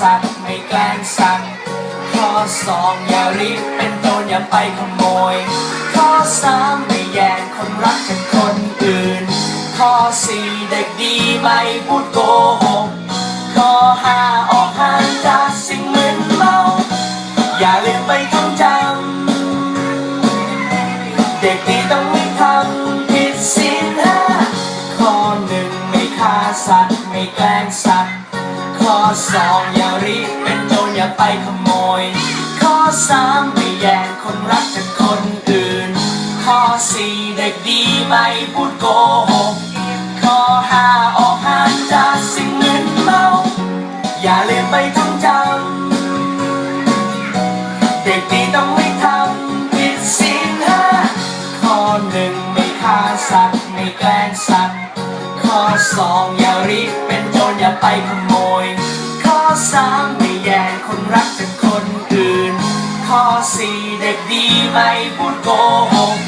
สัตว์ไม่แกล้งสัตว์ข้อสองอย่ารีบเป็นโจรอย่าไปขโมย ข้อสามไม่แย่งคนรักจากคนอื่น ข้อสี่เด็กดีไม่พูดโกหกข้อห้าออกห่างจากสิ่งมึนเมาอย่าลืมไปท่องจำเด็กดีต้องไม่ทำผิดศีลห้าข้อหนึ่งไม่ฆ่าสัตว์ไม่แกล้งสัตว์ ข้อสองอย่ารีบเป็นโจรอย่าไปขโมย ข้อสามไม่แย่งคนรักจากคนอื่น ข้อสี่เด็กดีไม่พูดโกหก ข้อห้าออกห่างจากสิ่งมึนเมา อย่าลืมไปท่องจำ เด็กดีต้องไม่ทำผิดศีลห้าข้อหนึ่งไม่ฆ่าสัตว์ไม่แกล้งสัตว์ ข้อสองอย่ารีบเป็นโจรอย่าไปขโมย สามไม่แย่งคนรักจากคนอื่น ข้อสี่เด็กดีไม่พูดโกหก